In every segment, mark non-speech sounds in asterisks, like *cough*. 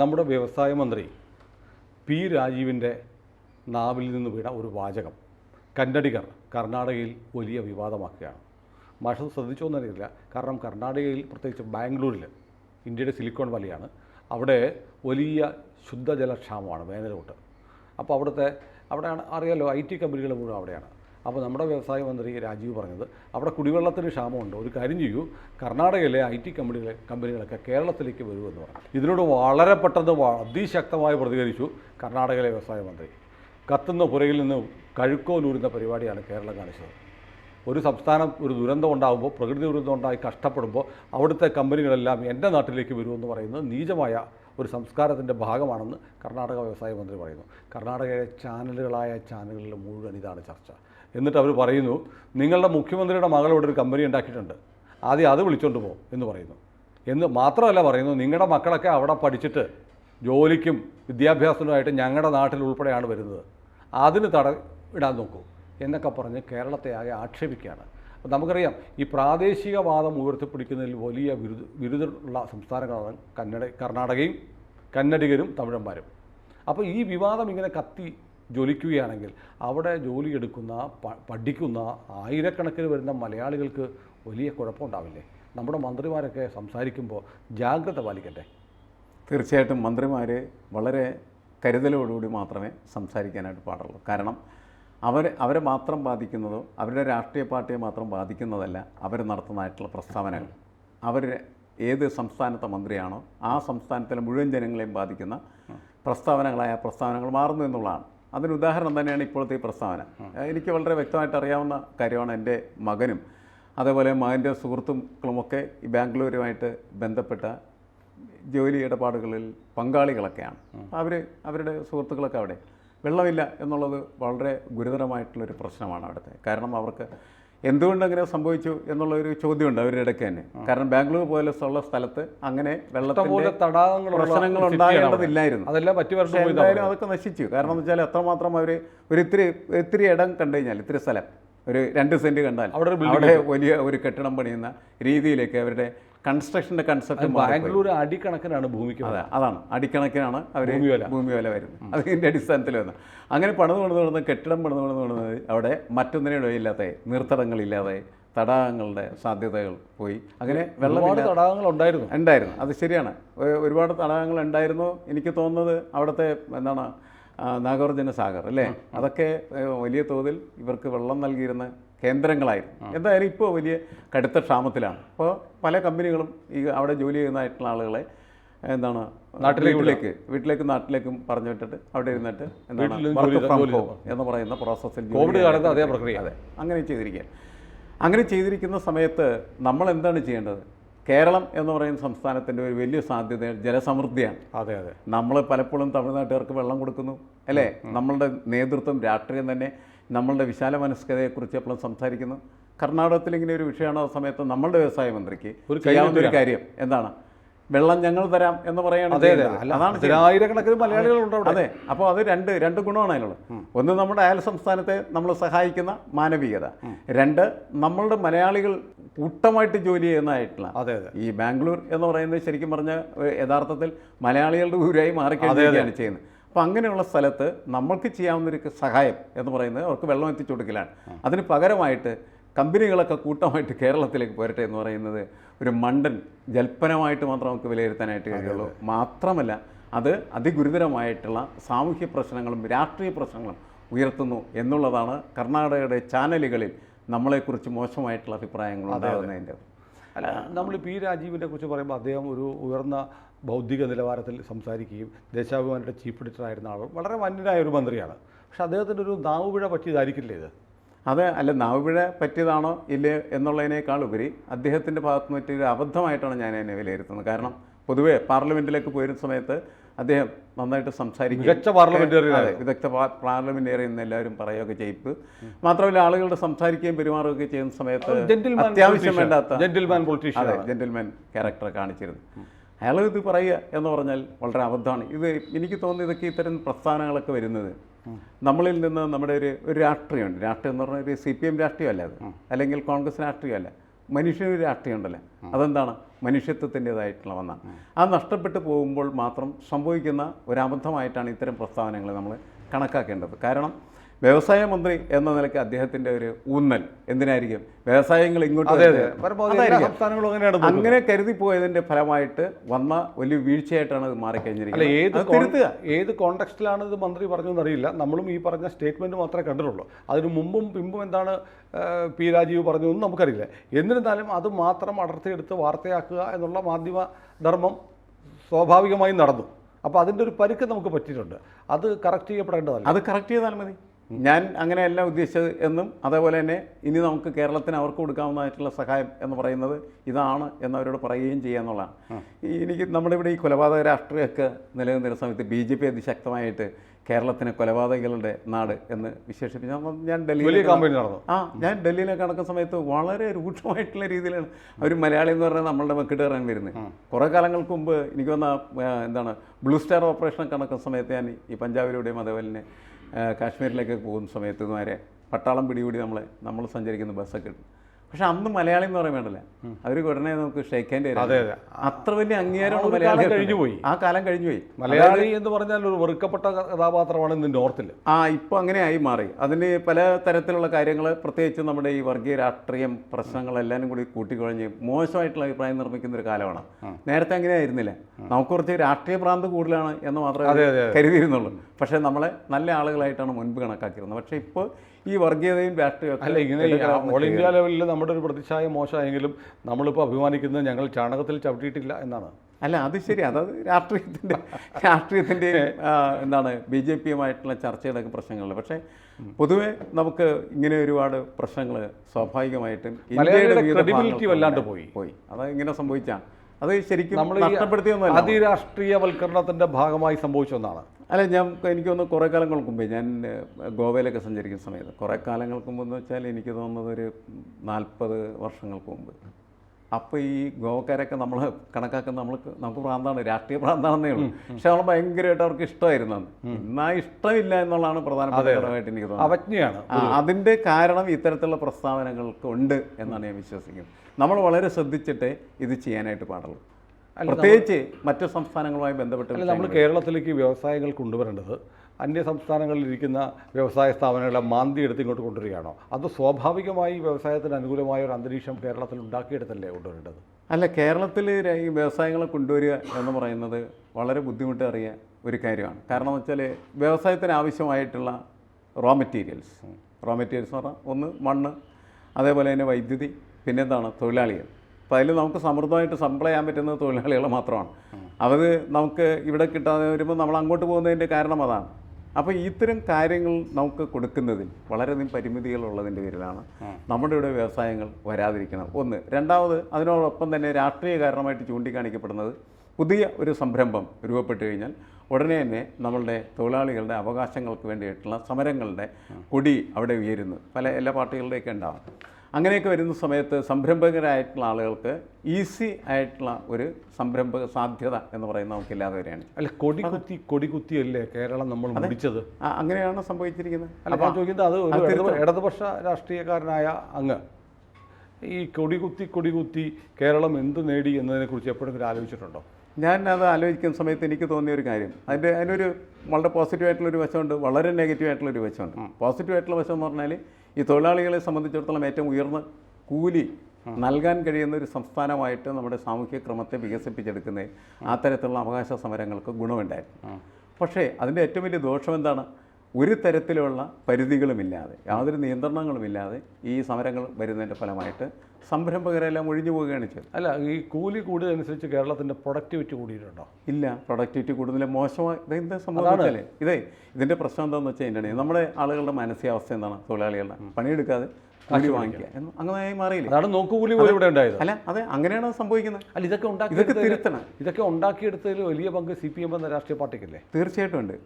നമ്മുടെ വ്യവസായ മന്ത്രി പി രാജീവിന്റെ നാവിൽ നിന്ന് വീണ ഒരു വാചകം. കന്നടികർ കർണാടകയിൽ വലിയ വിവാദമാക്കുകയാണ്. മാഷ ശ്രദ്ധിച്ചോന്നറിയില്ല കാരണം കർണാടകയിൽ പ്രത്യേകിച്ച് ബാംഗ്ലൂരിൽ ഇന്ത്യയുടെ സിലിക്കോൺ വാലിയാണ് അവിടെ വലിയ ശുദ്ധജലക്ഷാമമാണ് വേനലോട്ട്. അപ്പോൾ അവിടുത്തെ അവിടെയാണ് അറിയാലോ ഐ ടി കമ്പനികൾ മുഴുവൻ അവിടെയാണ്. അപ്പോൾ നമ്മുടെ വ്യവസായ മന്ത്രി രാജീവ് പറഞ്ഞത് അവിടെ കുടിവെള്ളത്തിന് ക്ഷാമമുണ്ട്. ഒരു കാര്യം ചെയ്യൂ കർണാടകയിലെ ഐ ടി കമ്പനികളെ കമ്പനികളൊക്കെ കേരളത്തിലേക്ക് വരുമെന്ന് പറഞ്ഞു. ഇതിനോട് വളരെ പെട്ടെന്ന് അതിശക്തമായി പ്രതികരിച്ചു കർണാടകയിലെ വ്യവസായ മന്ത്രി. കത്തുന്ന പുരയിൽ നിന്ന് കഴുക്കോലൂരുന്ന പരിപാടിയാണ് കേരളം കാണിച്ചത്. ഒരു സംസ്ഥാനം ഒരു ദുരന്തം ഉണ്ടാകുമ്പോൾ പ്രകൃതി ദുരന്തം ഉണ്ടായി കഷ്ടപ്പെടുമ്പോൾ അവിടുത്തെ കമ്പനികളെല്ലാം എന്റെ നാട്ടിലേക്ക് വരുമെന്ന് പറയുന്നത് നീചമായ ഒരു സംസ്കാരത്തിന്റെ ഭാഗമാണെന്ന് കർണാടക വ്യവസായ മന്ത്രി പറയുന്നു. കർണാടകയിലെ ചാനലുകളായ ചാനലുകളിൽ മുഴുവൻ ഇതാണ് ചർച്ച. എന്നിട്ട് അവർ പറയുന്നു നിങ്ങളുടെ മുഖ്യമന്ത്രിയുടെ മകൾ ഒരു കമ്പനി ഉണ്ടാക്കിയിട്ടുണ്ട്. ആദ്യം അത് വിളിച്ചോണ്ട് പോകും എന്ന് പറയുന്നു. എന്ന് മാത്രമല്ല പറയുന്നു നിങ്ങളുടെ മക്കളൊക്കെ അവിടെ പഠിച്ചിട്ട് ജോലിക്കും വിദ്യാഭ്യാസത്തിനുമായിട്ട് ഞങ്ങളുടെ നാട്ടിൽ ഉൾപ്പെടെയാണ് വരുന്നത്. അതിന് തട ഇടാൻ നോക്കൂ എന്നൊക്കെ പറഞ്ഞ് കേരളത്തെ ആകെ ആക്ഷേപിക്കുകയാണ്. അപ്പോൾ നമുക്കറിയാം ഈ പ്രാദേശികവാദം ഉയർത്തിപ്പിടിക്കുന്നതിൽ വലിയ വിരുദ വിരുദ്ധുള്ള സംസ്ഥാനങ്ങളാണ് കന്നഡ കർണാടകയും കന്നഡികരും തമിഴന്മാരും. അപ്പോൾ ഈ വിവാദം ഇങ്ങനെ കത്തി ജ്വലിക്കുകയാണെങ്കിൽ അവിടെ ജോലിയെടുക്കുന്ന പഠിക്കുന്ന ആയിരക്കണക്കിന് വരുന്ന മലയാളികൾക്ക് വലിയ കുഴപ്പമുണ്ടാവില്ലേ? നമ്മുടെ മന്ത്രിമാരൊക്കെ സംസാരിക്കുമ്പോൾ ജാഗ്രത പാലിക്കട്ടെ തീർച്ചയായിട്ടും മന്ത്രിമാർ വളരെ കരുതലോടുകൂടി മാത്രമേ സംസാരിക്കാനായിട്ട് പാടുള്ളൂ. കാരണം അവർ അവരെ മാത്രം ബാധിക്കുന്നതോ അവരുടെ രാഷ്ട്രീയ പാർട്ടിയെ മാത്രം ബാധിക്കുന്നതല്ല അവർ നടത്തുന്നതായിട്ടുള്ള പ്രസ്താവനകൾ. അവർ ഏത് സംസ്ഥാനത്തെ മന്ത്രിയാണോ ആ സംസ്ഥാനത്തിലെ മുഴുവൻ ജനങ്ങളെയും ബാധിക്കുന്ന പ്രസ്താവനകളായ പ്രസ്താവനകൾ മാറുന്നു എന്നുള്ളതാണ്. അതിന് ഉദാഹരണം തന്നെയാണ് ഇപ്പോഴത്തെ ഈ പ്രസ്താവന. എനിക്ക് വളരെ വ്യക്തമായിട്ട് അറിയാവുന്ന കാര്യമാണ് എന്റെ മകനും. അതേപോലെ മകന്റെ സുഹൃത്തുക്കളുമൊക്കെ ഈ ബാംഗ്ലൂരുമായിട്ട് ബന്ധപ്പെട്ട ജോലി ഇടപാടുകളിൽ പങ്കാളികളൊക്കെയാണ്. അവർ അവരുടെ സുഹൃത്തുക്കളൊക്കെ അവിടെ. വെള്ളമില്ല എന്നുള്ളത് വളരെ ഗുരുതരമായിട്ടുള്ളൊരു പ്രശ്നമാണ് അവിടുത്തെ. കാരണം അവർക്ക് എന്തുകൊണ്ട് അങ്ങനെ സംഭവിച്ചു എന്നുള്ള ഒരു ചോദ്യമുണ്ട് അവരുടെ ഇടയ്ക്ക് തന്നെ. കാരണം ബാംഗ്ലൂർ പോലെ ഉള്ള സ്ഥലത്ത് അങ്ങനെ വെള്ളത്തിന്റെ പ്രശ്നങ്ങൾ ഉണ്ടാകേണ്ടതില്ലായിരുന്നു. എന്തായാലും അതൊക്കെ നശിച്ചു. കാരണം എന്ന് വെച്ചാൽ എത്രമാത്രം അവർ ഒരു ഇത്തിരി ഇത്തിരി ഇടം കണ്ടു കഴിഞ്ഞാൽ ഇത്തിരി സ്ഥലം ഒരു രണ്ട് സെന്റ് കണ്ടാൽ അവിടെ വലിയ ഒരു കെട്ടിടം പണിയുന്ന രീതിയിലേക്ക് അവരുടെ കൺസ്ട്രക്ഷന്റെ കൺസെപ്റ്റ് ബാംഗ്ലൂർ അടിക്കണക്കിനാണ് ഭൂമിക്ക് അതെ അതാണ്. അടിക്കണക്കിനാണ് അവർ ഭൂമി വില. ഭൂമി വില വരുന്നത് അതിന്റെ അടിസ്ഥാനത്തിൽ വരുന്നത് അങ്ങനെ പണിത് പണിത് പണിത് കെട്ടിടം പണിത് പണിത് പണിത് അവിടെ മറ്റൊന്നിനും ഇടയില്ലാതെ നീർത്തടങ്ങളില്ലാതെ തടാകങ്ങളുടെ സാധ്യതകൾ പോയി. അങ്ങനെ വെള്ളം തടാകങ്ങൾ ഉണ്ടായിരുന്നു. ഉണ്ടായിരുന്നു. അത് ശരിയാണ്. ഒരുപാട് തടാകങ്ങൾ ഉണ്ടായിരുന്നു. എനിക്ക് തോന്നുന്നത് അവിടുത്തെ എന്താണ് നാഗാർജുന സാഗർ അല്ലേ? അതൊക്കെ വലിയ തോതിൽ ഇവർക്ക് വെള്ളം നൽകിയിരുന്ന കേന്ദ്രങ്ങളായിരുന്നു. എന്തായാലും ഇപ്പോൾ വലിയ കടുത്ത ക്ഷാമത്തിലാണ്. അപ്പോൾ പല കമ്പനികളും ഈ അവിടെ ജോലി ചെയ്യുന്നതായിട്ടുള്ള ആളുകളെ എന്താണ് നാട്ടിലേക്ക് വീട്ടിലേക്ക് വീട്ടിലേക്ക് നാട്ടിലേക്കും പറഞ്ഞു വിട്ടിട്ട് അവിടെ ഇരുന്നിട്ട് എന്താണ് ജോലി home എന്ന് പറയുന്ന പ്രോസസ്സിൽ കോവിഡ് കാലത്ത് അതേ പ്രക്രിയ. അതെ. അങ്ങനെ ചെയ്തിരിക്കുക അങ്ങനെ ചെയ്തിരിക്കുന്ന സമയത്ത് നമ്മൾ എന്താണ് ചെയ്യേണ്ടത്? കേരളം എന്ന് പറയുന്ന സംസ്ഥാനത്തിന്റെ ഒരു വലിയ സാധ്യത ജലസമൃദ്ധിയാണ്. അതെ അതെ. നമ്മൾ പലപ്പോഴും തമിഴ്നാട്ടുകാർക്ക് വെള്ളം കൊടുക്കുന്നു അല്ലേ? നമ്മളുടെ നേതൃത്വം രാഷ്ട്രീയം തന്നെ നമ്മളുടെ വിശാല മനസ്കതയെക്കുറിച്ച് എപ്പോഴും സംസാരിക്കുന്നു. കർണാടകത്തിൽ ഇങ്ങനെ ഒരു വിഷയമാണ് ആ സമയത്ത് നമ്മളുടെ വ്യവസായ മന്ത്രിക്ക് ഒരു ചെയ്യാവുന്ന ഒരു കാര്യം. എന്താണ്? വെള്ളം ഞങ്ങൾ തരാം എന്ന് പറയാണ് അതാണ് ആയിരക്കണക്കിന് മലയാളികളുണ്ട് അതെ അപ്പോൾ അത് രണ്ട് രണ്ട് ഗുണമാണ് അതിനുള്ളത് ഒന്ന് നമ്മുടെ അയൽ സംസ്ഥാനത്തെ നമ്മൾ സഹായിക്കുന്ന മാനവികത. രണ്ട് നമ്മളുടെ മലയാളികൾ കൂട്ടമായിട്ട് ജോലി ചെയ്യുന്നതായിട്ടുള്ള അതെ അതെ. ഈ ബാംഗ്ലൂർ എന്ന് പറയുന്നത് ശരിക്കും പറഞ്ഞ യഥാർത്ഥത്തിൽ മലയാളികളുടെ ഊരായി മാറിക്കഴിഞ്ഞാണ് ചെയ്യുന്നത്. അപ്പോൾ അങ്ങനെയുള്ള സ്ഥലത്ത് നമ്മൾക്ക് ചെയ്യാവുന്ന ഒരു സഹായം എന്ന് പറയുന്നത് അവർക്ക് വെള്ളം എത്തിച്ചു കൊടുക്കലാണ്. അതിന് പകരമായിട്ട് കമ്പനികളൊക്കെ കൂട്ടമായിട്ട് കേരളത്തിലേക്ക് പോരട്ടെ എന്ന് പറയുന്നത് ഒരു മണ്ടൻ ജൽപ്പനമായിട്ട് മാത്രം നമുക്ക് വിലയിരുത്താനായിട്ട് കഴിയുള്ളൂ. മാത്രമല്ല അത് അതിഗുരുതരമായിട്ടുള്ള സാമൂഹ്യ പ്രശ്നങ്ങളും രാഷ്ട്രീയ പ്രശ്നങ്ങളും ഉയർത്തുന്നു എന്നുള്ളതാണ് കർണാടകയുടെ ചാനലുകളിൽ നമ്മളെക്കുറിച്ച് മോശമായിട്ടുള്ള അഭിപ്രായങ്ങൾ ഉണ്ടാകുന്നതിന്റെ അല്ല നമ്മൾ പി രാജീവിനെ കുറിച്ച് പറയുമ്പോൾ അദ്ദേഹം ഒരു ഉയർന്ന ബൗദ്ധിക നിലവാരത്തിൽ സംസാരിക്കുകയും ദേശാഭിമാനിയുടെ ചീഫ് എഡിറ്റർ ആയിരുന്ന ആൾ വളരെ മാന്യനായ ഒരു മന്ത്രിയാണ്. പക്ഷെ അദ്ദേഹത്തിന്റെ ഒരു നാവുപിഴ പറ്റിയതായിരിക്കില്ലേ ഇത്? അത് അല്ല നാവുപിഴ പറ്റിയതാണോ ഇല്ലേ എന്നുള്ളതിനേക്കാൾ ഉപരി അദ്ദേഹത്തിന്റെ ഭാഗത്ത് നിന്ന് പറ്റിയൊരു അബദ്ധമായിട്ടാണ് ഞാൻ എന്നെ വിലയിരുത്തുന്നത്. കാരണം പൊതുവേ പാർലമെന്റിലേക്ക് പോയിരുന്ന സമയത്ത് അദ്ദേഹം നന്നായിട്ട് സംസാരിക്കും മികച്ച വിദഗ്ധ പാർലമെന്റേറിയൻ എന്ന് എല്ലാവരും പറയുകയൊക്കെ ചെയ്യിപ്പ്. മാത്രമല്ല ആളുകളുടെ സംസാരിക്കുകയും പെരുമാറുകയൊക്കെ ചെയ്യുന്ന സമയത്ത് അത്യാവശ്യം വേണ്ടാത്ത ജെന്റിൽമാൻ പൊളിറ്റീഷ്യൻ അതെ ജെന്റിൽമാൻ ക്യാരക്ടർ കാണിച്ചിരുന്നു. അയാൾ ഇത് പറയുക എന്ന് പറഞ്ഞാൽ വളരെ അബദ്ധമാണ്. ഇത് എനിക്ക് തോന്നുന്നു ഇതൊക്കെ ഇത്തരം പ്രസ്ഥാനങ്ങളൊക്കെ വരുന്നത്. നമ്മളിൽ നിന്ന് നമ്മുടെ ഒരു ഒരു രാഷ്ട്രീയമുണ്ട്. രാഷ്ട്രീയം എന്ന് പറഞ്ഞാൽ ഒരു സി പി എം രാഷ്ട്രീയമല്ല അത്. അല്ലെങ്കിൽ കോൺഗ്രസ് രാഷ്ട്രീയമല്ല. മനുഷ്യനൊരു രാഷ്ട്രീയം ഉണ്ടല്ലോ അതെന്താണ്? മനുഷ്യത്വത്തിന്റെതായിട്ടുള്ള ഒന്നാണ്. ആ നഷ്ടപ്പെട്ടു പോകുമ്പോൾ മാത്രം സംഭവിക്കുന്ന ഒരബദ്ധമായിട്ടാണ് ഇത്തരം പ്രസ്താവനകൾ നമ്മൾ കണക്കാക്കേണ്ടത്. കാരണം വ്യവസായ മന്ത്രി എന്ന നിലയ്ക്ക് അദ്ദേഹത്തിന്റെ ഒരു ഊന്നൽ എന്തിനായിരിക്കും? വ്യവസായങ്ങൾ ഇങ്ങോട്ട്. അങ്ങനെ കരുതി പോയതിന്റെ ഫലമായിട്ട് വന്ന വലിയ വീഴ്ചയായിട്ടാണ് ഇത് മാറിക്കഴിഞ്ഞിരിക്കുന്നത്. ഏത് ഏത് കോണ്ടക്സ്റ്റിലാണ് ഇത് മന്ത്രി പറഞ്ഞതെന്ന് അറിയില്ല. നമ്മളും ഈ പറഞ്ഞ സ്റ്റേറ്റ്മെന്റ് മാത്രമേ കണ്ടിട്ടുള്ളൂ. അതിനു മുമ്പും പിമ്പും എന്താണ് പി രാജീവ് പറഞ്ഞതെന്ന് നമുക്കറിയില്ല. എന്നിരുന്നാലും അത് മാത്രം അടർത്തിയെടുത്ത് വാർത്തയാക്കുക എന്നുള്ള മാധ്യമ ധർമ്മം സ്വാഭാവികമായും നടന്നു. അപ്പോൾ അതിന്റെ ഒരു പരുക്ക് നമുക്ക് പറ്റിയിട്ടുണ്ട്. അത് കറക്റ്റ് ചെയ്യപ്പെടേണ്ടതല്ല. അത് കറക്റ്റ് ചെയ്താൽ മതി. ഞാൻ അങ്ങനെയല്ല ഉദ്ദേശിച്ചത് എന്നും അതേപോലെ തന്നെ ഇനി നമുക്ക് കേരളത്തിന് അവർക്ക് കൊടുക്കാവുന്നതായിട്ടുള്ള സഹായം എന്ന് പറയുന്നത് ഇതാണ് എന്നവരോട് പറയുകയും ചെയ്യുക എന്നുള്ളതാണ്. എനിക്ക് നമ്മുടെ ഇവിടെ ഈ കൊലപാതക രാഷ്ട്രീയമൊക്കെ നിലനിന്നിരുന്ന സമയത്ത് ബി ജെ പി അതിശക്തമായിട്ട് കേരളത്തിന് കൊലപാതകങ്ങളുടെ നാട് എന്ന് വിശേഷിപ്പിച്ച. ഞാൻ ഡൽഹിയിൽ നടന്നു. ആ ഞാൻ ഡൽഹിയിലൊക്കെ നടക്കുന്ന സമയത്ത് വളരെ രൂക്ഷമായിട്ടുള്ള രീതിയിലാണ് അവർ മലയാളി എന്ന് പറഞ്ഞാൽ നമ്മളുടെ മക്കിട്ട് കയറാൻ വരുന്നത്. കുറേ കാലങ്ങൾക്ക് മുമ്പ് എനിക്ക് വന്ന എന്താണ് ബ്ലൂ സ്റ്റാർ ഓപ്പറേഷൻ നടക്കുന്ന സമയത്ത് ഞാൻ ഈ പഞ്ചാബിലൂടെയും അതേപോലെ തന്നെ ആ, കാശ്മീരിലേക്ക് പോകുന്ന സമയത്ത് വരെ പട്ടാളം പിടികൂടി നമ്മളെ നമ്മൾ സഞ്ചരിക്കുന്ന ബസ്സൊക്കെ പക്ഷെ അന്ന് മലയാളി എന്ന് പറയാൻ വേണ്ടല്ല അവർ ഉടനെ നമുക്ക് ഷെയ്ക്കേണ്ടി അതെ, അതെ. അത്ര വലിയ അംഗീകാരമാണ് മലയാളി കഴിഞ്ഞു പോയി. ആ കാലം കഴിഞ്ഞു പോയി. മലയാളി എന്ന് പറഞ്ഞാൽ ഒരു വെറുക്കപ്പെട്ട കഥാപാത്രമാണ് ഇന്ന് നോർത്തിൽ ആ ഇപ്പോൾ അങ്ങനെ ആയി മാറി. അതിന് പല തരത്തിലുള്ള കാര്യങ്ങൾ പ്രത്യേകിച്ച് നമ്മുടെ ഈ വർഗീയ രാഷ്ട്രീയം പ്രശ്നങ്ങളെല്ലാം കൂടി കൂട്ടിക്കുഴഞ്ഞ് മോശമായിട്ടുള്ള അഭിപ്രായം നിർമ്മിക്കുന്ന ഒരു കാലമാണ്. നേരത്തെ അങ്ങനെ ആയിരുന്നില്ല. നമുക്ക് കുറച്ച് രാഷ്ട്രീയ പ്രാന്ത് കൂടുതലാണ് എന്ന് മാത്രമേ കരുതിയിരുന്നുള്ളൂ. പക്ഷേ നമ്മളെ നല്ല ആളുകളായിട്ടാണ് മുൻപ് കണക്കാക്കിയിരുന്നത്. പക്ഷേ ഇപ്പോൾ ഈ വർഗീയതയും രാഷ്ട്രീയം അല്ല ഇങ്ങനെ ഓൾ ഇന്ത്യ ലെവലിൽ നമ്മുടെ ഒരു പ്രതിച്ഛായ മോശമായെങ്കിലും നമ്മളിപ്പോൾ അഭിമാനിക്കുന്നത് ഞങ്ങൾ ചാണകത്തിൽ ചവിട്ടിയിട്ടില്ല എന്നാണ്. അല്ല അത് ശരി. അതായത് രാഷ്ട്രീയത്തിന്റെ *laughs* രാഷ്ട്രീയത്തിന്റെ എന്താണ് ബി ജെ പിയുമായിട്ടുള്ള ചർച്ചയുടെയൊക്കെ പ്രശ്നങ്ങളിൽ പക്ഷേ പൊതുവേ നമുക്ക് ഇങ്ങനെ ഒരുപാട് പ്രശ്നങ്ങൾ സ്വാഭാവികമായിട്ടും ഇന്ത്യയുടെ വല്ലാണ്ട് പോയി. പോയി. അത് ഇങ്ങനെ സംഭവിച്ചാണ് അത് ശരിക്കും നമ്മൾ അതിരാഷ്ട്രീയവൽക്കരണത്തിന്റെ ഭാഗമായി സംഭവിച്ച ഒന്നാണ്. അല്ല ഞാൻ എനിക്ക് തോന്നുന്നു കുറേ കാലങ്ങൾക്ക് മുമ്പേ ഞാൻ ഗോവയിലൊക്കെ സഞ്ചരിക്കുന്ന സമയത്ത് കുറേ കാലങ്ങൾക്ക് മുമ്പെന്ന് വെച്ചാൽ എനിക്ക് തോന്നുന്നത് ഒരു നാൽപ്പത് വർഷങ്ങൾക്ക് മുമ്പ്. അപ്പോൾ ഈ ഗോവക്കാരൊക്കെ നമ്മൾ കണക്കാക്കുന്ന നമ്മൾക്ക് നമുക്ക് പ്രാന്താണ് രാഷ്ട്രീയ പ്രാന്താണെന്നേ ഉള്ളൂ. പക്ഷെ നമ്മൾ ഭയങ്കരമായിട്ട് അവർക്ക് ഇഷ്ടമായിരുന്നു എന്നാ ഇന്നാ ഇഷ്ടമില്ല എന്നുള്ളതാണ് പ്രധാനപ്പെട്ട ഘടകമായിട്ട് എനിക്ക് തോന്നുന്നത്. അവജ്ഞയാണ്. അതിന്റെ കാരണം ഇത്തരത്തിലുള്ള പ്രസ്താവനകൾക്ക് ഉണ്ട് എന്നാണ് ഞാൻ വിശ്വസിക്കുന്നത്. നമ്മൾ വളരെ ശ്രദ്ധിച്ചിട്ടേ ഇത് ചെയ്യാനായിട്ട് പാടുള്ളൂ. പ്രത്യേകിച്ച് മറ്റു സംസ്ഥാനങ്ങളുമായി ബന്ധപ്പെട്ട് നമ്മൾ കേരളത്തിലേക്ക് വ്യവസായങ്ങൾ കൊണ്ടുവരേണ്ടത് അന്യ സംസ്ഥാനങ്ങളിൽ ഇരിക്കുന്ന വ്യവസായ സ്ഥാപനങ്ങളെ മാന്തി എടുത്ത് ഇങ്ങോട്ട് കൊണ്ടുവരികയാണോ? അത് സ്വാഭാവികമായി വ്യവസായത്തിന് അനുകൂലമായ ഒരു അന്തരീക്ഷം കേരളത്തിൽ ഉണ്ടാക്കിയെടുത്തല്ലേ കൊണ്ടുവരേണ്ടത്? അല്ല കേരളത്തിൽ ഈ വ്യവസായങ്ങളെ കൊണ്ടുവരിക എന്ന് പറയുന്നത് വളരെ ബുദ്ധിമുട്ടേറിയ ഒരു കാര്യമാണ്. കാരണം എന്ന് വെച്ചാൽ വ്യവസായത്തിന് ആവശ്യമായിട്ടുള്ള റോ മെറ്റീരിയൽസ് റോ മെറ്റീരിയൽസ് എന്ന് പറഞ്ഞാൽ ഒന്ന് മണ്ണ് അതേപോലെ തന്നെ വൈദ്യുതി പിന്നെന്താണ് തൊഴിലാളികൾ. അപ്പോൾ അതിൽ നമുക്ക് സമൃദ്ധമായിട്ട് സപ്ലൈ ചെയ്യാൻ പറ്റുന്നത് തൊഴിലാളികൾ മാത്രമാണ്. അവർ നമുക്ക് ഇവിടെ കിട്ടാതെ വരുമ്പോൾ നമ്മൾ അങ്ങോട്ട് പോകുന്നതിന്റെ കാരണം അതാണ്. അപ്പോൾ ഇത്തരം കാര്യങ്ങൾ നമുക്ക് കൊടുക്കുന്നതിൽ വളരെയധികം പരിമിതികളുള്ളതിന്റെ പേരിലാണ് നമ്മുടെ ഇവിടെ വ്യവസായങ്ങൾ വരാതിരിക്കുന്നത്. ഒന്ന്. രണ്ടാമത് അതിനോടൊപ്പം തന്നെ രാഷ്ട്രീയ കാരണമായിട്ട് ചൂണ്ടിക്കാണിക്കപ്പെടുന്നത് പുതിയ ഒരു സംരംഭം രൂപപ്പെട്ടു കഴിഞ്ഞാൽ ഉടനെ തന്നെ നമ്മളുടെ തൊഴിലാളികളുടെ അവകാശങ്ങൾക്ക് വേണ്ടിയിട്ടുള്ള സമരങ്ങളുടെ കൊടി അവിടെ ഉയരുന്നു. പല എല്ലാ പാർട്ടികളുടെയൊക്കെ ഉണ്ടാവും. അങ്ങനെയൊക്കെ വരുന്ന സമയത്ത് സംരംഭകരായിട്ടുള്ള ആളുകൾക്ക് ഈസി ആയിട്ടുള്ള ഒരു സംരംഭക സാധ്യത എന്ന് പറയുന്നത് നമുക്കില്ലാതെ വരികയാണ്. അല്ല കൊടി കുത്തി കൊടി കുത്തിയല്ലേ കേരളം നമ്മൾ മുടിച്ചത്? അങ്ങനെയാണ് സംഭവിച്ചിരിക്കുന്നത്. അല്ല ഞാൻ ചോദിക്കുന്നത് അത് ഇടതുപക്ഷ രാഷ്ട്രീയക്കാരനായ അങ്ങ് ഈ കൊടികുത്തി കൊടികുത്തി കേരളം എന്ത് നേടി എന്നതിനെക്കുറിച്ച് എപ്പോഴെങ്കിലും ആലോചിച്ചിട്ടുണ്ടോ? ഞാൻ അത് ആലോചിക്കുന്ന സമയത്ത് എനിക്ക് തോന്നിയ ഒരു കാര്യം. അതിന്റെ അതിനൊരു വളരെ പോസിറ്റീവ് ആയിട്ടുള്ള ഒരു വശമുണ്ട് വളരെ നെഗറ്റീവ് ആയിട്ടുള്ള ഒരു വശമുണ്ട്. പോസിറ്റീവായിട്ടുള്ള വശം എന്ന് പറഞ്ഞാൽ ഈ തൊഴിലാളികളെ സംബന്ധിച്ചിടത്തോളം ഏറ്റവും ഉയർന്ന കൂലി നൽകാൻ കഴിയുന്ന ഒരു സംസ്ഥാനമായിട്ട് നമ്മുടെ സാമൂഹ്യ ക്രമത്തെ വികസിപ്പിച്ചെടുക്കുന്ന ആ തരത്തിലുള്ള അവകാശ സമരങ്ങൾക്ക് ഗുണമുണ്ടായിരുന്നു. പക്ഷേ അതിന്റെ ഏറ്റവും വലിയ ദോഷം എന്താണ്? ഒരു തരത്തിലുള്ള പരിധികളുമില്ലാതെ യാതൊരു നിയന്ത്രണങ്ങളുമില്ലാതെ ഈ സമരങ്ങൾ വരുന്നതിന്റെ ഫലമായിട്ട് സംരംഭകരെല്ലാം ഒഴിഞ്ഞു പോവുകയാണ് ചെയ്തത്. അല്ല ഈ കൂലി കൂടുന്നതനുസരിച്ച് കേരളത്തിന്റെ പ്രൊഡക്ടിവിറ്റി കൂടിയിട്ടുണ്ടോ? ഇല്ല പ്രൊഡക്ടിവിറ്റി കൂടുതൽ മോശമായി ഇതെന്താ സംഭവം ഇതേ ഇതിന്റെ പ്രശ്നം എന്താണെന്ന് വെച്ച് കഴിഞ്ഞാൽ നമ്മുടെ ആളുകളുടെ മാനസികാവസ്ഥ എന്താണ്? തൊഴിലാളികളുടെ പണിയെടുക്കാതെ കൂലി വാങ്ങിക്കുക അങ്ങനെ മാറിയില്ല? അതാണ് നോക്കുകൂലി പോലും ഇവിടെ ഉണ്ടായത്. അല്ല അതെ അങ്ങനെയാണ് സംഭവിക്കുന്നത്. അല്ല ഇതൊക്കെ ഉണ്ടാക്കി ഇതൊക്കെ തിരുത്തണം. ഇതൊക്കെ ഉണ്ടാക്കിയെടുത്തതിൽ വലിയ പങ്ക് സി പി എം എന്ന രാഷ്ട്രീയ പാർട്ടിക്കല്ലേ? തീർച്ചയായിട്ടും ഉണ്ട്.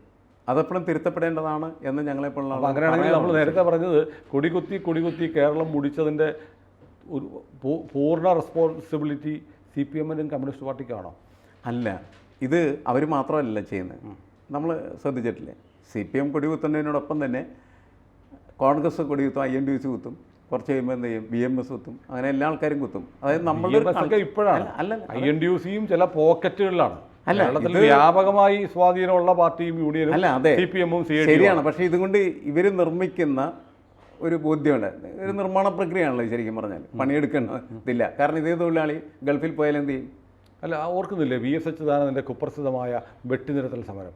അതെപ്പോഴും തിരുത്തപ്പെടേണ്ടതാണ് എന്ന് ഞങ്ങളെപ്പോഴുള്ള അങ്ങനെയാണെങ്കിൽ നമ്മൾ നേരത്തെ പറഞ്ഞത് കൊടികുത്തി കൊടികുത്തി കേരളം മുടിച്ചതിന്റെ ഒരു പൂർണ റെസ്പോൺസിബിലിറ്റി സി പി എമ്മിനും കമ്മ്യൂണിസ്റ്റ് പാർട്ടിക്കാണോ? അല്ല ഇത് അവർ മാത്രമല്ല ചെയ്യുന്നത്. നമ്മൾ ശ്രദ്ധിച്ചിട്ടില്ലേ? സി പി എം കൊടികുത്തുന്നതിനോടൊപ്പം തന്നെ കോൺഗ്രസ് കൊടികുത്തും ഐ എൻ ഡി സി കുത്തും കുറച്ച് കഴിയുമ്പോൾ എന്ത് ചെയ്യും? ബി എം എസ് കുത്തും അങ്ങനെ എല്ലാ ആൾക്കാരും കുത്തും. അതായത് നമ്മൾ ഇപ്പോഴാണ്. അല്ല ഐ എൻ ഡി യു സിയും ചില പോക്കറ്റുകളിലാണ് കേരളത്തിൽ വ്യാപകമായി സ്വാധീനമുള്ള പാർട്ടിയും യൂണിയനും അല്ല അതെ. സി പി എമ്മും ശരിയാണ്. പക്ഷേ ഇതുകൊണ്ട് ഇവർ നിർമ്മിക്കുന്ന ഒരു ബോധ്യമുണ്ട്. ഒരു നിർമ്മാണ പ്രക്രിയയാണല്ലോ ശരിക്കും പറഞ്ഞാൽ പണിയെടുക്കേണ്ടതില്ല. കാരണം ഇതേ തൊഴിലാളി ഗൾഫിൽ പോയാൽ എന്ത് ചെയ്യും? അല്ല ഓർക്കുന്നില്ലേ വി എസ് അച്യുതാനന്ദന്റെ കുപ്രസിദ്ധമായ വെട്ടിനിരത്തൽ സമരം?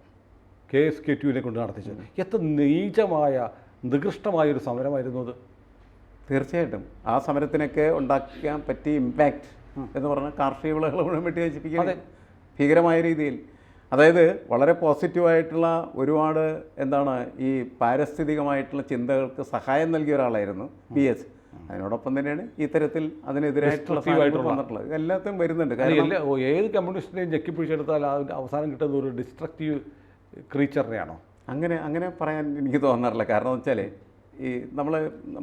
കെ എസ് കെ ടുവിനെ കൊണ്ട് നടത്തിച്ചത് എത്ര നീചമായ നികൃഷ്ടമായ ഒരു സമരമായിരുന്നു അത്? തീർച്ചയായിട്ടും. ആ സമരത്തിനൊക്കെ ഉണ്ടാക്കാൻ പറ്റിയ ഇമ്പാക്റ്റ് എന്ന് പറഞ്ഞാൽ കാർഷിക വിളകൾ മുഴുവൻ വെട്ടി നശിപ്പിക്കുക ഭീകരമായ രീതിയിൽ. അതായത് വളരെ പോസിറ്റീവായിട്ടുള്ള ഒരുപാട് എന്താണ് ഈ പാരിസ്ഥിതികമായിട്ടുള്ള ചിന്തകൾക്ക് സഹായം നൽകിയ ഒരാളായിരുന്നു ബി എസ്. അതിനോടൊപ്പം തന്നെയാണ് ഇത്തരത്തിൽ അതിനെതിരായിട്ടുള്ള. വന്നിട്ടുള്ളത്. എല്ലാത്തും വരുന്നുണ്ട്. കാരണം ഏത് കമ്മ്യൂണിസ്റ്റിനെയും ഞെക്കി പിടിച്ചെടുത്താൽ അവസാനം കിട്ടുന്ന ഒരു ഡിസ്ട്രക്റ്റീവ് ക്രീച്ചറിനെയാണോ അങ്ങനെ അങ്ങനെ പറയാൻ എനിക്ക് തോന്നാറില്ല. കാരണം എന്ന് വെച്ചാൽ ഈ നമ്മൾ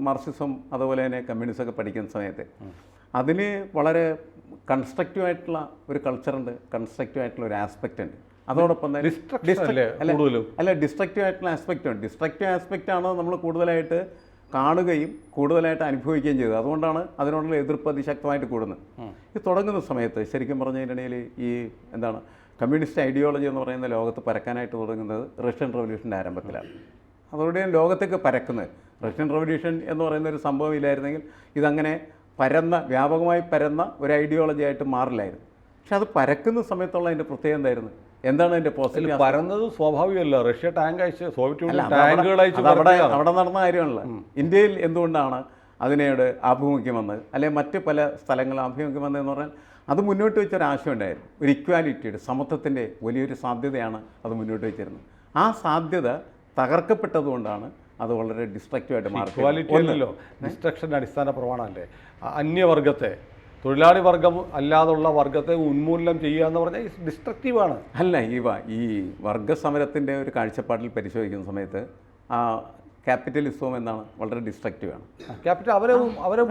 മാർക്സിസം അതുപോലെ തന്നെ കമ്മ്യൂണിസം ഒക്കെ പഠിക്കുന്ന സമയത്ത് അതിന് വളരെ കൺസ്ട്രക്റ്റീവ് ആയിട്ടുള്ള ഒരു കൾച്ചർ ഉണ്ട് കൺസ്ട്രക്റ്റീവ് ആയിട്ടുള്ള ഒരു ആസ്പെക്റ്റ് ഉണ്ട്. അതോടൊപ്പം തന്നെ അല്ലേ ഡിസ്ട്രക്റ്റീവ് ആയിട്ടുള്ള ആസ്പെക്റ്റ് ഉണ്ട്. ഡിസ്ട്രക്റ്റീവ് ആസ്പെക്റ്റ് ആണ് നമ്മൾ കൂടുതലായിട്ട് കാണുകയും കൂടുതലായിട്ട് അനുഭവിക്കുകയും ചെയ്തത് അതുകൊണ്ടാണ് അതിനോടുള്ള എതിർപ്പ് അതിശക്തമായിട്ട് കൂടുന്നത്. ഇത് തുടങ്ങുന്ന സമയത്ത് ശരിക്കും പറഞ്ഞതിനിടയിൽ ഈ എന്താണ് കമ്മ്യൂണിസ്റ്റ് ഐഡിയോളജി എന്ന് പറയുന്ന ലോകത്ത് പരക്കാനായിട്ട് തുടങ്ങുന്നത് റഷ്യൻ റവല്യൂഷന്റെ ആരംഭത്തിലാണ്. അതോടെയാണ് ലോകത്തേക്ക് പരക്കുന്നത്. റഷ്യൻ റവല്യൂഷൻ എന്ന് പറയുന്ന ഒരു സംഭവം ഇല്ലായിരുന്നെങ്കിൽ ഇതങ്ങനെ പരന്ന വ്യാപകമായി പരന്ന ഒരു ഐഡിയോളജി ആയിട്ട് മാറില്ലായിരുന്നു. പക്ഷെ അത് പരക്കുന്ന സമയത്തുള്ള അതിന്റെ പ്രത്യേകത എന്തായിരുന്നു? എന്താണ് അതിന്റെ പോസിറ്റീവ് പരന്നത് സ്വാഭാവികമല്ല. റഷ്യ ടാങ്ക് അയച്ച് സോവിയറ്റ് യൂണിയൻ ടാങ്കുകൾ അയച്ച് അവിടെ അവിടെ നടന്ന കാര്യമാണല്ലോ ഇന്ത്യയിൽ എന്തുകൊണ്ടാണ് അതിനോട് ആഭിമുഖ്യം വന്നത് അല്ലെങ്കിൽ മറ്റ് പല സ്ഥലങ്ങൾ ആഭിമുഖ്യം വന്നതെന്ന് പറഞ്ഞാൽ അത് മുന്നോട്ട് വെച്ച ഒരു ആശയം ഉണ്ടായിരുന്നു. ഒരു ഇക്വാലിറ്റിയുടെ സമത്വത്തിന്റെ വലിയൊരു സാധ്യതയാണ് അത് മുന്നോട്ട് വെച്ചിരുന്നത്. ആ സാധ്യത തകർക്കപ്പെട്ടതുകൊണ്ടാണ് അത് വളരെ ഡിസ്ട്രക്റ്റീവായിട്ട് മാറും ഇക്വാലിറ്റി അല്ലല്ലോ. ഡിസ്ട്രക്ഷന്റെ അടിസ്ഥാന പ്രമാണമല്ലേ? അന്യവർഗത്തെ തൊഴിലാളി വർഗം അല്ലാതുള്ള വർഗത്തെ ഉന്മൂലനം ചെയ്യുക എന്ന് പറഞ്ഞാൽ ഡിസ്ട്രക്റ്റീവാണ് അല്ല ഈ വ- ഈ വർഗസമരത്തിന്റെ ഒരു കാഴ്ചപ്പാടിൽ പരിശോധിക്കുന്ന സമയത്ത് ആ ക്യാപിറ്റലിസവും എന്നാണ് വളരെ ഡിസ്ട്രക്റ്റീവാണ് ക്യാപിറ്റൽ അവരെ അവരെ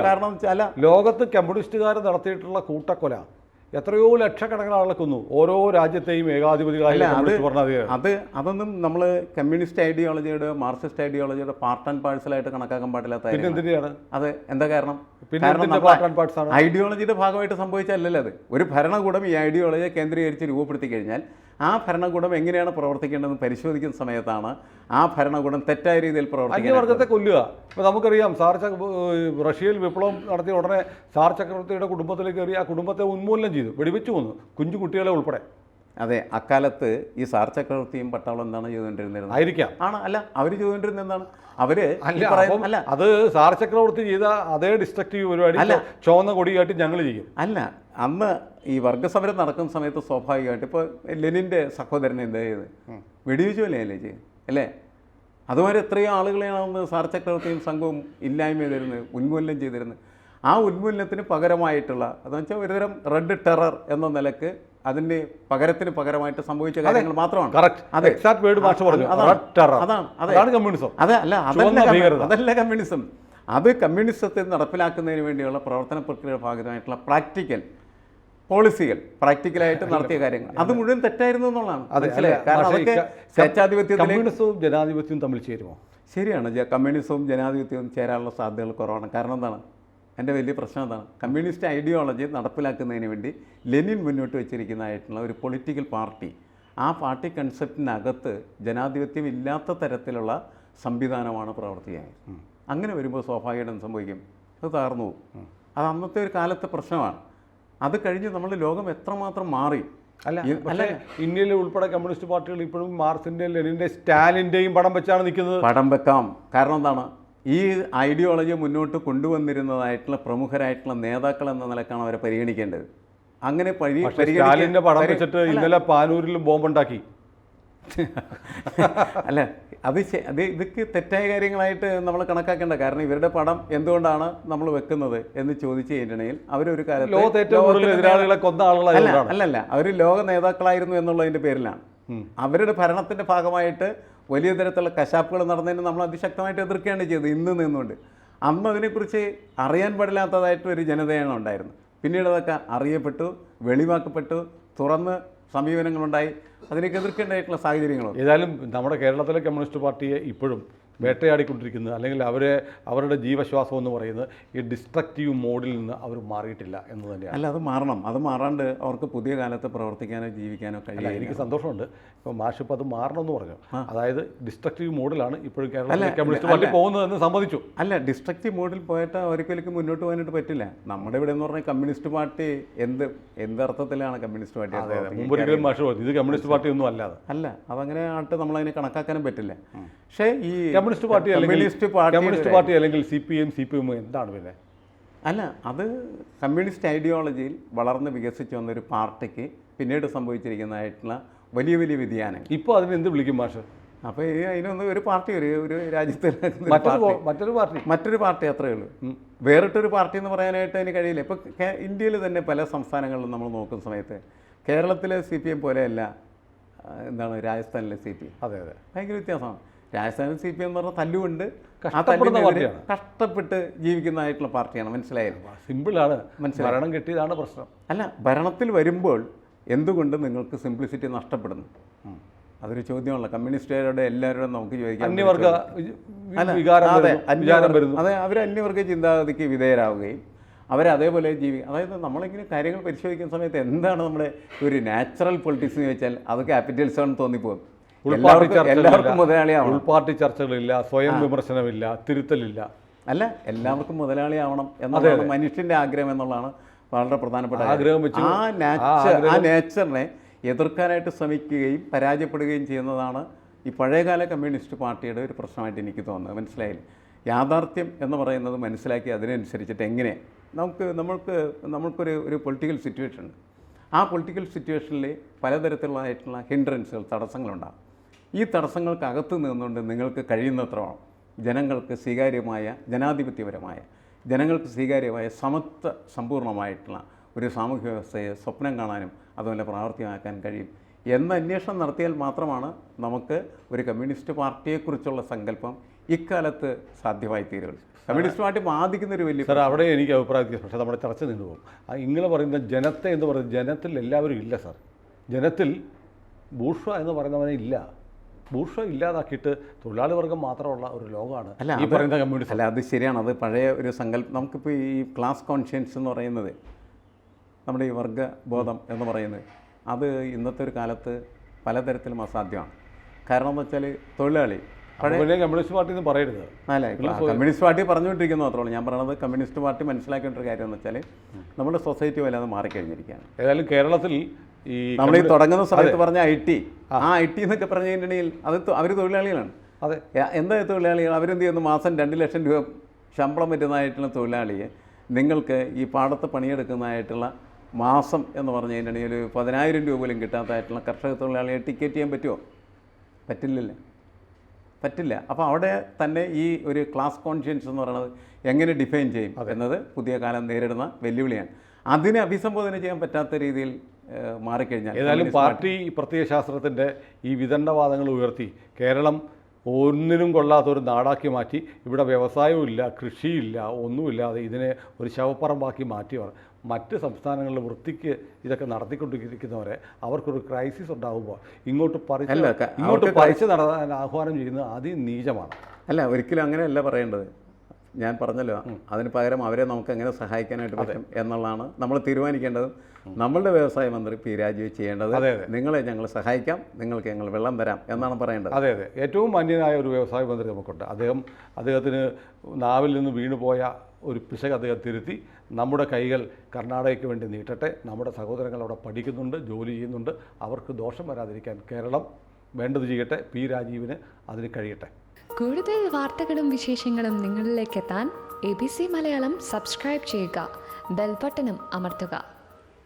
കാരണം വെച്ചാൽ ലോകത്ത് കമ്മ്യൂണിസ്റ്റുകാർ നടത്തിയിട്ടുള്ള കൂട്ടക്കൊല എത്രയോ ലക്ഷക്കണക്കിന് ആളെ കൊന്നു. ഓരോ രാജ്യത്തെയും ഏകാധിപതികളായ അത് അത് അതൊന്നും നമ്മൾ കമ്മ്യൂണിസ്റ്റ് ഐഡിയോളജിയുടെ മാർക്സിസ്റ്റ് ഐഡിയോളജിയുടെ പാർട്ട് ആൻഡ് പാഴ്സലായിട്ട് കണക്കാക്കാൻ പാടില്ലാത്ത എന്തിനാണ് അത് എന്താ കാരണം? ഐഡിയോളജിയുടെ ഭാഗമായിട്ട് സംഭവിച്ചല്ലല്ലോ അത്? ഒരു ഭരണകൂടം ഈ ഐഡിയോളജിയെ കേന്ദ്രീകരിച്ച് രൂപപ്പെടുത്തി കഴിഞ്ഞാൽ ആ ഭരണകൂടം എങ്ങനെയാണ് പ്രവർത്തിക്കേണ്ടതെന്ന് പരിശോധിക്കുന്ന സമയത്താണ് ആ ഭരണകൂടം തെറ്റായ രീതിയിൽ പ്രവർത്തിക്കുന്നത് കൊല്ലുക. ഇപ്പോൾ നമുക്കറിയാം സാർ റഷ്യയിൽ വിപ്ലവം നടത്തിയ ഉടനെ സാർ ചക്രവർത്തിയുടെ കുടുംബത്തിലേക്ക് കയറി ആ കുടുംബത്തെ ഉന്മൂലനം ചെയ്തു വെടിവെച്ചു കൊന്നു കുഞ്ഞു കുട്ടികളെ ഉൾപ്പെടെ. അതെ അക്കാലത്ത് ഈ സാർ ചക്രവർത്തിയും പട്ടാളം എന്താണ് ചെയ്തുകൊണ്ടിരുന്നത്? ആയിരിക്കാം. ആണ് അല്ല അവർ ചെയ്തുകൊണ്ടിരുന്നത് എന്താണ്? അവർ അല്ല അല്ല. അത് സാർ ചക്രവർത്തി ചെയ്ത അതേ ഡിസ്ട്രക്റ്റീവ് പരിപാടി അല്ല. ചുവന്ന കൊടിയായിട്ട് ഞങ്ങൾ ചെയ്യും. അല്ല അന്ന് ഈ വർഗസമരം നടക്കുന്ന സമയത്ത് സ്വാഭാവികമായിട്ട് ഇപ്പോൾ ലെനിന്റെ സഹോദരൻ എന്താ ചെയ്ത് വെടിവെച്ചു അല്ലേ ചെയ്ത് അല്ലേ? അതുവരെ എത്രയോ ആളുകളെയാണ് സാർ ചക്രവർത്തിയും സംഘവും ഇല്ലായ്മ ചെയ്തിരുന്നത് ഉന്മൂലനം ചെയ്തിരുന്നത്. ആ ഉന്മൂലനത്തിന് പകരമായിട്ടുള്ള അതെന്ന് വെച്ചാൽ ഒരുതരം റെഡ് ടെറർ എന്ന നിലയ്ക്ക് അതിന്റെ പകരത്തിന് പകരമായിട്ട് സംഭവിച്ച കാര്യങ്ങൾ മാത്രമാണ്. എക്സാക്ട് വേർഡ് പറഞ്ഞു. അതാണ്. അതാണ്, കമ്മ്യൂണിസം അതെ അല്ല അതല്ല അതല്ല കമ്മ്യൂണിസം അത് കമ്മ്യൂണിസത്തെ നടപ്പിലാക്കുന്നതിന് വേണ്ടിയുള്ള പ്രവർത്തന പ്രക്രിയയുടെ ഭാഗമായിട്ടുള്ള പ്രാക്ടിക്കൽ പോളിസികൾ പ്രാക്ടിക്കലായിട്ട് നടത്തിയ കാര്യങ്ങൾ. അത് മുഴുവൻ തെറ്റായിരുന്നു എന്നുള്ളതാണ്. സ്വേച്ഛാധിപത്യം കാരണം അതൊക്കെ ജനാധിപത്യവും തമ്മിൽ ചേരുമോ? ശരിയാണ്. കമ്മ്യൂണിസവും ജനാധിപത്യവും ചേരാനുള്ള സാധ്യതകൾ കുറവാണ്. കാരണം എന്താണ്? എന്റെ വലിയ പ്രശ്നം എന്താണ്? കമ്മ്യൂണിസ്റ്റ് ഐഡിയോളജി നടപ്പിലാക്കുന്നതിന് വേണ്ടി ലെനിൻ മുന്നോട്ട് വെച്ചിരിക്കുന്നതായിട്ടുള്ള ഒരു പൊളിറ്റിക്കൽ പാർട്ടി ആ പാർട്ടി കൺസെപ്റ്റിനകത്ത് ജനാധിപത്യം ഇല്ലാത്ത തരത്തിലുള്ള സംവിധാനമാണ് പ്രവർത്തിക്കുന്നത്. അങ്ങനെ വരുമ്പോൾ സ്വാഭാവികമായിട്ടും സംഭവിക്കും? അത് തകർന്നു പോകും. അത് അന്നത്തെ ഒരു കാലത്തെ പ്രശ്നമാണ്. അത് കഴിഞ്ഞ് നമ്മുടെ ലോകം എത്രമാത്രം മാറി. അല്ല പക്ഷേ ഇന്ത്യയിലെ ഉൾപ്പെടെ കമ്മ്യൂണിസ്റ്റ് പാർട്ടികൾ ഇപ്പോഴും മാർക്സിന്റെ ലെനിന്റെ സ്റ്റാലിന്റെയും പടം വെച്ചാണ് നിൽക്കുന്നത്. പടം വെക്കാം. കാരണം എന്താണ്? ഈ ഐഡിയോളജി മുന്നോട്ട് കൊണ്ടുവന്നിരുന്നതായിട്ടുള്ള പ്രമുഖരായിട്ടുള്ള നേതാക്കൾ എന്ന നിലക്കാണ് അവരെ പരിഗണിക്കേണ്ടത്. അങ്ങനെ സ്റ്റാലിന്റെ പടം വെച്ചിട്ട് ഇന്നലെ പാനൂരിലും ബോംബുണ്ടാക്കി. *laughs* അല്ല അത് അത് ഇതൊക്കെ തെറ്റായ കാര്യങ്ങളായിട്ട് നമ്മൾ കണക്കാക്കേണ്ട. കാരണം ഇവരുടെ പടം എന്തുകൊണ്ടാണ് നമ്മൾ വെക്കുന്നത് എന്ന് ചോദിച്ചു കഴിഞ്ഞിട്ടുണ്ടെങ്കിൽ അവരൊരു കാലത്ത് അല്ലല്ല. അവർ ലോക നേതാക്കളായിരുന്നു എന്നുള്ളതിന്റെ പേരിലാണ്. അവരുടെ ഭരണത്തിന്റെ ഭാഗമായിട്ട് വലിയ തരത്തിലുള്ള കശാപ്പുകൾ നടന്നതിന് നമ്മൾ അതിശക്തമായിട്ട് എതിർക്കുകയാണ് ചെയ്തത് ഇന്ന് നിന്നുകൊണ്ട്. അന്ന് അതിനെക്കുറിച്ച് അറിയാൻ പാടില്ലാത്തതായിട്ട് ഒരു ജനതയാണ് ഉണ്ടായിരുന്നത്. പിന്നീട് അതൊക്കെ അറിയപ്പെട്ടു വെളിവാക്കപ്പെട്ടു തുറന്ന് സമീപനങ്ങളുണ്ടായി. അതിനേക്ക് എതിർക്കേണ്ടതായിട്ടുള്ള സാഹചര്യങ്ങളുണ്ട് ഏതായാലും നമ്മുടെ കേരളത്തിലെ കമ്മ്യൂണിസ്റ്റ് പാർട്ടിയെ ഇപ്പോഴും വേട്ടയാടിക്കൊണ്ടിരിക്കുന്നത് അല്ലെങ്കിൽ അവരെ അവരുടെ ജീവശ്വാസം എന്ന് പറയുന്നത് ഈ ഡിസ്ട്രക്റ്റീവ് മോഡിൽ നിന്ന് അവർ മാറിയിട്ടില്ല എന്ന് തന്നെയാണ്. അല്ല അത് മാറണം. അത് മാറാണ്ട് അവർക്ക് പുതിയ കാലത്ത് പ്രവർത്തിക്കാനോ ജീവിക്കാനോ കഴിയില്ല. എനിക്ക് സന്തോഷമുണ്ട്. ഇപ്പോൾ മാഷിപ്പ് അത് മാറണമെന്ന് പറഞ്ഞു. അതായത് ഡിസ്ട്രക്റ്റീവ് മോഡിലാണ് ഇപ്പോഴും കേരളത്തിൽ കമ്മ്യൂണിസ്റ്റ് പാർട്ടി പോകുന്നതെന്ന് സമ്മതിച്ചു. അല്ല ഡിസ്ട്രക്റ്റീവ് മോഡിൽ പോയിട്ട് ഒരിക്കലും മുന്നോട്ട് പോകാനായിട്ട് പറ്റില്ല. നമ്മുടെ ഇവിടെ എന്ന് പറഞ്ഞാൽ കമ്മ്യൂണിസ്റ്റ് പാർട്ടി എന്ത് എന്തർത്ഥത്തിലാണ് കമ്മ്യൂണിസ്റ്റ് പാർട്ടി? മുമ്പൊരിക്കലും മാഷ് ഇത് കമ്മ്യൂണിസ്റ്റ് പാർട്ടി ഒന്നും അല്ലാതെ അല്ല അതങ്ങനെ ആയിട്ട് നമ്മളതിനെ കണക്കാക്കാനും പറ്റില്ല. പക്ഷേ ഈ കമ്മ്യൂണിസ്റ്റ് പാർട്ടി അല്ലെങ്കിൽ കമ്മ്യൂണിസ്റ്റ് പാർട്ടി കമ്മ്യൂണിസ്റ്റ് പാർട്ടി അല്ലെങ്കിൽ C P M C P M എന്താണ് പിന്നെ? അല്ല അത് കമ്മ്യൂണിസ്റ്റ് ഐഡിയോളജിയിൽ വളർന്ന് വികസിച്ചു വന്നൊരു പാർട്ടിക്ക് പിന്നീട് സംഭവിച്ചിരിക്കുന്നതായിട്ടുള്ള വലിയ വലിയ വ്യതിയാനങ്ങൾ. ഇപ്പോൾ അതിനെന്ത് വിളിക്കും മാഷ്? അപ്പോൾ ഈ അതിനൊന്നും ഒരു പാർട്ടി ഒരു ഒരു രാജ്യത്ത് മറ്റൊരു പാർട്ടി. മറ്റൊരു പാർട്ടി. അത്രയേ ഉള്ളൂ. വേറിട്ടൊരു പാർട്ടി എന്ന് പറയാനായിട്ട് അതിന് കഴിയില്ല. ഇപ്പോൾ ഇന്ത്യയിൽ തന്നെ പല സംസ്ഥാനങ്ങളിലും നമ്മൾ നോക്കുന്ന സമയത്ത് കേരളത്തിലെ സി പി എം പോലെയല്ല എന്താണ് രാജസ്ഥാനിലെ സി പി എം അതെ അതെ. ഭയങ്കര വ്യത്യാസമാണ്. രാജസ്ഥാനിൽ സി പി എം എന്ന് പറഞ്ഞാൽ തല്ലുകൊണ്ട് കഷ്ടപ്പെടുന്ന പാർട്ടിയാണ്. കഷ്ടപ്പെട്ട് ജീവിക്കുന്നതായിട്ടുള്ള പാർട്ടിയാണ്. മനസ്സിലായത് സിമ്പിളാണ് ഭരണം കിട്ടിയതാണ് പ്രശ്നം. അല്ല ഭരണത്തിൽ വരുമ്പോൾ എന്തുകൊണ്ട് നിങ്ങൾക്ക് സിംപ്ലിസിറ്റി നഷ്ടപ്പെടുന്നു? അതൊരു ചോദ്യമുള്ള കമ്മ്യൂണിസ്റ്റുകാരുടെ എല്ലാവരോടും നമുക്ക് ചോദിക്കാം അന്യവർഗ അതെ, അവർ അന്യവർഗ ചിന്താഗതിക്ക് വിധേയരാവുകയും അവരെ അതേപോലെ ജീവി അതായത് നമ്മളിങ്ങനെ കാര്യങ്ങൾ പരിശോധിക്കുന്ന സമയത്ത് എന്താണ് നമ്മുടെ ഒരു നാച്ചുറൽ പൊളിറ്റിക്സ് എന്ന് വെച്ചാൽ അത് ക്യാപിറ്റലിസം ആണെന്ന് തോന്നിപ്പോകും. എല്ലാവർക്കും മുതലാളിയാവണം. ഉൾപാർട്ടി ചർച്ചകളില്ല സ്വയം വിമർശനമില്ല തിരുത്തലില്ല. അല്ല എല്ലാവർക്കും മുതലാളിയാവണം എന്നുള്ളതാണ് മനുഷ്യന്റെ ആഗ്രഹം എന്നുള്ളതാണ് വളരെ പ്രധാനപ്പെട്ട ആഗ്രഹം വെച്ച് ആ നാച്ചർ ആ നേച്ചറിനെ എതിർക്കാനായിട്ട് ശ്രമിക്കുകയും പരാജയപ്പെടുകയും ചെയ്യുന്നതാണ് ഈ പഴയകാല കമ്മ്യൂണിസ്റ്റ് പാർട്ടിയുടെ ഒരു പ്രശ്നമായിട്ട് എനിക്ക് തോന്നുന്നത്. മനസ്സിലായില്ല? യാഥാർത്ഥ്യം എന്ന് പറയുന്നത് മനസ്സിലാക്കി അതിനനുസരിച്ചിട്ട് എങ്ങനെ? നമുക്ക് നമ്മൾക്ക് നമ്മൾക്കൊരു ഒരു പൊളിറ്റിക്കൽ സിറ്റുവേഷൻ ഉണ്ട്. ആ പൊളിറ്റിക്കൽ സിറ്റുവേഷനിൽ പലതരത്തിലുള്ളതായിട്ടുള്ള ഹിൻഡ്രൻസുകൾ തടസ്സങ്ങളുണ്ടാകും. ഈ തടസ്സങ്ങൾക്കകത്ത് നിന്നുകൊണ്ട് നിങ്ങൾക്ക് കഴിയുന്നത്രമാണ് ജനങ്ങൾക്ക് സ്വീകാര്യമായ ജനാധിപത്യപരമായ ജനങ്ങൾക്ക് സ്വീകാര്യമായ സമത്വ സമ്പൂർണമായിട്ടുള്ള ഒരു സാമൂഹ്യ വ്യവസ്ഥയെ സ്വപ്നം കാണാനും അതുപോലെ പ്രാവർത്തികമാക്കാൻ കഴിയും. എന്ന അന്വേഷണം നടത്തിയാൽ മാത്രമാണ് നമുക്ക് ഒരു കമ്മ്യൂണിസ്റ്റ് പാർട്ടിയെക്കുറിച്ചുള്ള സങ്കല്പം ഇക്കാലത്ത് സാധ്യമായി തീരുള്ളൂ കമ്മ്യൂണിസ്റ്റ് പാർട്ടി ബാധിക്കുന്ന ഒരു വലിയ സാർ അവിടെ എനിക്ക് അഭിപ്രായം വ്യത്യാസം. പക്ഷേ നമ്മുടെ ചർച്ച നിന്നു പോകും. ഇങ്ങനെ പറയുന്ന ജനത്തെ എന്ന് പറയുന്നത് ജനത്തിൽ എല്ലാവരും ഇല്ല സാർ. ജനത്തിൽ ബൂഷ എന്ന് പറയുന്നവനെ ഇല്ല. ബൂർഷ ഇല്ലാതാക്കിയിട്ട് തൊഴിലാളി വർഗം മാത്രമുള്ള ഒരു ലോകമാണ് അല്ല, ഈ പറയുന്ന കമ്മ്യൂണിസ്റ്റ് അല്ല അത് ശരിയാണ്. അത് പഴയ ഒരു സങ്കല്പം. നമുക്കിപ്പോൾ ഈ ക്ലാസ് കോൺഷ്യൻസ് എന്ന് പറയുന്നത് നമ്മുടെ ഈ വർഗബോധം എന്ന് പറയുന്നത് അത് ഇന്നത്തെ ഒരു കാലത്ത് പലതരത്തിലും അസാധ്യമാണ്. കാരണം എന്ന് വെച്ചാൽ തൊഴിലാളി പിന്നെ കമ്മ്യൂണിസ്റ്റ് പാർട്ടി എന്ന് പറയരുത്. അല്ല കമ്മ്യൂണിസ്റ്റ് പാർട്ടി പറഞ്ഞുകൊണ്ടിരിക്കുന്ന മാത്രമേ ഞാൻ പറയുന്നത് കമ്മ്യൂണിസ്റ്റ് പാർട്ടി മനസ്സിലാക്കേണ്ട ഒരു കാര്യം എന്ന് വെച്ചാൽ നമ്മുടെ സൊസൈറ്റി വല്ലാതെ മാറിക്കഴിഞ്ഞിരിക്കുകയാണ്. ഏതായാലും കേരളത്തിൽ ഈ നമ്മൾ ഈ തുടങ്ങുന്ന സമയത്ത് പറഞ്ഞ ഐ ടി ആ. ഐ ടി എന്നൊക്കെ പറഞ്ഞു കഴിഞ്ഞിട്ടുണ്ടെങ്കിൽ അത് അവർ തൊഴിലാളികളാണ്. അതെ. എന്താ തൊഴിലാളികൾ? അവരെന്ത് ചെയ്യുന്നു? മാസം രണ്ട് ലക്ഷം രൂപ ശമ്പളം പറ്റുന്നതായിട്ടുള്ള തൊഴിലാളിയെ നിങ്ങൾക്ക് ഈ പാടത്ത് പണിയെടുക്കുന്നതായിട്ടുള്ള മാസം എന്ന് പറഞ്ഞു കഴിഞ്ഞിട്ടുണ്ടെങ്കിൽ ഒരു പതിനായിരം രൂപ പോലും കിട്ടാത്തതായിട്ടുള്ള കർഷക തൊഴിലാളിയെ ടിക്കറ്റ് ചെയ്യാൻ പറ്റുമോ? പറ്റില്ലല്ലേ. പറ്റില്ല. അപ്പോൾ അവിടെ തന്നെ ഈ ഒരു ക്ലാസ് കോൺഷ്യൻസ് എന്ന് പറയുന്നത് എങ്ങനെ ഡിഫൈൻ ചെയ്യും എന്നത് പുതിയ കാലം നേരിടുന്ന വെല്ലുവിളിയാണ്. അതിനെ അഭിസംബോധന ചെയ്യാൻ പറ്റാത്ത രീതിയിൽ മാറിക്കഴിഞ്ഞാൽ ഏതായാലും പാർട്ടി പ്രത്യയശാസ്ത്രത്തിന്റെ ഈ വിതണ്ടവാദങ്ങൾ ഉയർത്തി കേരളം ഒന്നിനും കൊള്ളാത്ത ഒരു നാടാക്കി മാറ്റി. ഇവിടെ വ്യവസായവും ഇല്ല കൃഷിയില്ല ഒന്നുമില്ലാതെ ഇതിനെ ഒരു ശവപ്പറമ്പാക്കി മാറ്റിയവർ. മറ്റ് സംസ്ഥാനങ്ങളിൽ വൃത്തിക്ക് ഇതൊക്കെ നടത്തിക്കൊണ്ടിരിക്കുന്നവരെ അവർക്കൊരു ക്രൈസിസ് ഉണ്ടാകുമ്പോൾ ഇങ്ങോട്ട് പറിച്ച് ഇങ്ങോട്ട് പറിച്ച് നടത്താൻ ആഹ്വാനം ചെയ്യുന്നത് അതിനീചമാണ്. അല്ല ഒരിക്കലും അങ്ങനെയല്ല പറയേണ്ടത്. ഞാൻ പറഞ്ഞല്ലോ അതിന് പകരം അവരെ നമുക്ക് എങ്ങനെ സഹായിക്കാനായിട്ട് പറ്റും എന്നുള്ളതാണ് നമ്മൾ തീരുമാനിക്കേണ്ടത്. നമ്മളുടെ വ്യവസായ മന്ത്രി പി. രാജീവ് ചെയ്യേണ്ടത് അതെ, അതെ. നിങ്ങളെ ഞങ്ങൾ സഹായിക്കാം നിങ്ങൾക്ക് ഞങ്ങൾ വെള്ളം തരാം എന്നാണ് പറയേണ്ടത്. അതെ അതെ. ഏറ്റവും മാന്യനായ ഒരു വ്യവസായ മന്ത്രി നമുക്കുണ്ട്. അദ്ദേഹം അദ്ദേഹത്തിന് നാവിൽ നിന്ന് വീണുപോയ ഒരു പിശക് അദ്ദേഹം തിരുത്തി നമ്മുടെ കൈകൾ കർണാടകയ്ക്ക് വേണ്ടി നീട്ടട്ടെ. നമ്മുടെ സഹോദരങ്ങൾ അവിടെ പഠിക്കുന്നുണ്ട് ജോലി ചെയ്യുന്നുണ്ട്. അവർക്ക് ദോഷം വരാതിരിക്കാൻ കേരളം വേണ്ടത് ചെയ്യട്ടെ. പി രാജീവിന് അതിന് കഴിയട്ടെ. കൂടുതൽ വാർത്തകളും വിശേഷങ്ങളും നിങ്ങളിലേക്ക് എത്താൻ A B C Malayalam subscribe ചെയ്യുക. ബെൽബട്ടനും അമർത്തുക.